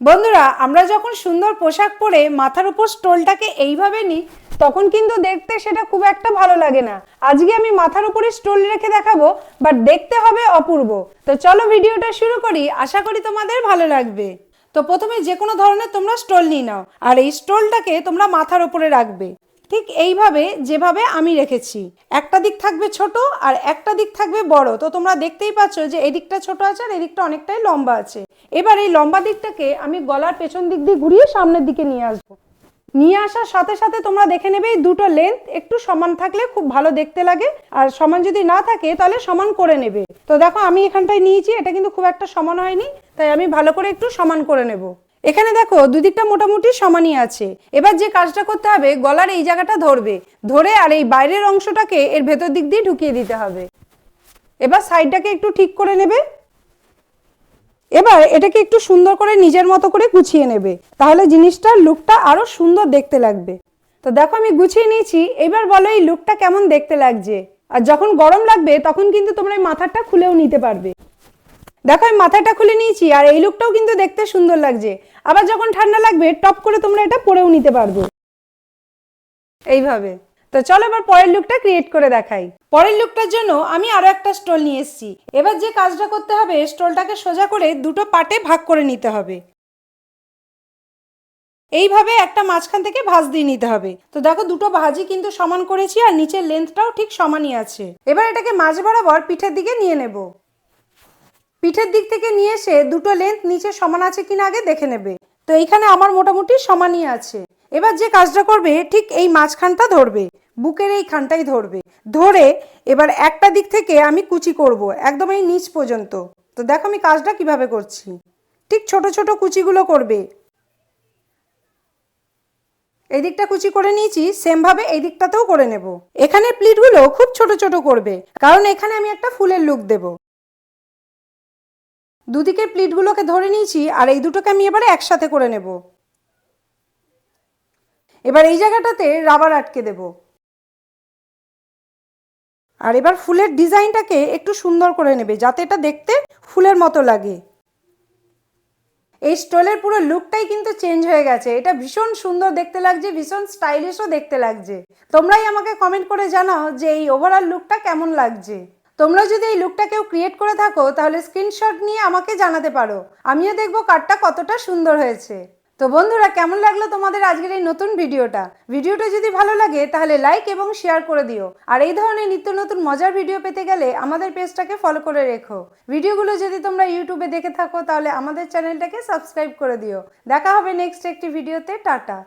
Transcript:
বন্ধুরা, আমরা যখন সুন্দর পোশাক পরে মাথার উপর স্টোলটাকে এইভাবে নিই, তখন কিন্তু দেখতে সেটা খুব একটা ভালো লাগে না। আজকে আমি মাথার উপরে স্টোল রেখে দেখাবো বাট দেখতে হবে অপূর্ব। তো চলো ভিডিওটা শুরু করি, আশা করি তোমাদের ভালো লাগবে। তো প্রথমে যে কোনো ধরনের তোমরা স্টোল নিয়ে নাও, আর এই স্টোলটাকে তোমরা মাথার উপরে রাখবে। ঠিক এইভাবে যেভাবে আমি রেখেছি। একটা দিক থাকবে ছোট আর একটা দিক থাকবে বড়। তো তোমরা দেখতেই পাচ্ছ যে এদিকটা ছোট আছে আর এদিকটা অনেকটাই লম্বা আছে। এবার এই লম্বা দিকটাকে আমি গলার পেছন দিক দিয়ে ঘুরিয়ে সামনের দিকে নিয়ে আসব। নিয়ে আসার সাথে সাথে তোমরা দেখে নেবে এই দুটো লেন্থ একটু সমান থাকলে খুব ভালো দেখতে লাগে। আর সমান যদি না থাকে তাহলে সমান করে নেবে। তো দেখো আমি এখানটায় নিয়েছি, এটা কিন্তু খুব একটা সমান হয়নি। তাই আমি ভালো করে একটু সমান করে নেব। এখানে দেখো, দুদিকটা মোটামুটি সমানই আছে। এবার যে কাজটা করতে হবে, গলার এই জায়গাটা ধরবে। ধরে আর এই বাইরের অংশটাকে এর ভেতর দিক দিয়ে ঢুকিয়ে দিতে হবে। এবার সাইডটাকে একটু ঠিক করে নেবে। এবার এটাকে একটু সুন্দর করে নিজের মতো করে গুছিয়ে নেবে। তাহলে জিনিসটার লুকটা আরও সুন্দর দেখতে লাগবে। তো দেখো, আমি গুছিয়ে নিয়েছি। এবার বলো, এই লুকটা কেমন দেখতে লাগছে? আর যখন গরম লাগবে, তখন কিন্তু তোমরা এই মাথাটা খুলেও নিতে পারবে। দেখো, আমি মাথাটা খুলে নিয়েছি আর এই লুকটাও কিন্তু দেখতে সুন্দর লাগছে। আবার যখন ঠান্ডা লাগবে, টপ করে তোমরা এটা পরেও নিতে পারবে। এইভাবে। তো চলো এবার পরের লুকটা ক্রিয়েট করে দেখাই। পরের লুকটার জন্য আমি আরও একটা স্টোল নিয়ে এসেছি। এবার যে কাজটা করতে হবে, স্টোলটাকে সোজা করে দুটো পাটে ভাগ করে নিতে হবে। এইভাবে একটা মাঝখান থেকে ভাঁজ দিয়ে নিতে হবে। তো দেখো, দুটো ভাজি কিন্তু সমান করেছি আর নিচের লেন্থটাও ঠিক সমানই আছে। এবার এটাকে মাঝ বরাবর পিঠের দিকে নিয়ে নেব। পিঠের দিক থেকে নিয়ে এসে দুটো লেন্থ নিচে সমান আছে কিনা আগে দেখে নেবে। তো এইখানে আমার মোটামুটি সমানই আছে। এবার যে কাজটা করবে, ঠিক এই মাঝখানটা ধরবে। বুকের এই খানটাই ধরবে। ধরে এবার একটা দিক থেকে আমি কুচি করব, একদম এই নিচ পর্যন্ত। তো দেখো আমি কাজটা কীভাবে করছি। ঠিক ছোট ছোট কুচিগুলো করবে। এই দিকটা কুচি করে নিয়েছি সেম ভাবে এই দিকটাতেও করে নেব। এখানে প্লিটগুলো খুব ছোট ছোট করবে। কারণ এখানে আমি একটা ফুলের লুক দেব। দুদিকের প্লিটগুলোকে ধরে নিয়েছি আর এই দুটোকে আমি এবারে একসাথে করে নেব। এবার এই জায়গাটাতে রাবার আটকে দেব। আর এবার ফুলের ডিজাইনটাকে একটু সুন্দর করে নেবে, যাতে এটা দেখতে ফুলের মতো লাগে। এই স্টলের পুরো লুকটাই কিন্তু চেঞ্জ হয়ে গেছে। এটা ভীষণ সুন্দর দেখতে লাগছে, ভীষণ স্টাইলিশও দেখতে লাগছে। তোমরাই আমাকে কমেন্ট করে জানাও যে এই ওভারঅল লুকটা কেমন লাগছে। তোমরা যদি এই লুকটা কেউ ক্রিয়েট করে থাকো, তাহলে স্ক্রিনশট নিয়ে আমাকে জানাতে পারো। আমিও দেখব কার্ডটা কতটা সুন্দর হয়েছে। তো বন্ধুরা, কেমন লাগল তোমাদের আজকের এই নতুন ভিডিওটা? ভিডিওটা যদি ভালো লাগে, তাহলে লাইক এবং শেয়ার করে দিও। আর এই ধরনের নিত্য নতুন মজার ভিডিও পেতে গেলে আমাদের পেজটাকে ফলো করে রেখো। ভিডিওগুলো যদি তোমরা ইউটিউবে দেখে থাকো, তাহলে আমাদের চ্যানেলটাকে সাবস্ক্রাইব করে দিও। দেখা হবে নেক্সট একটি ভিডিওতে টাটা।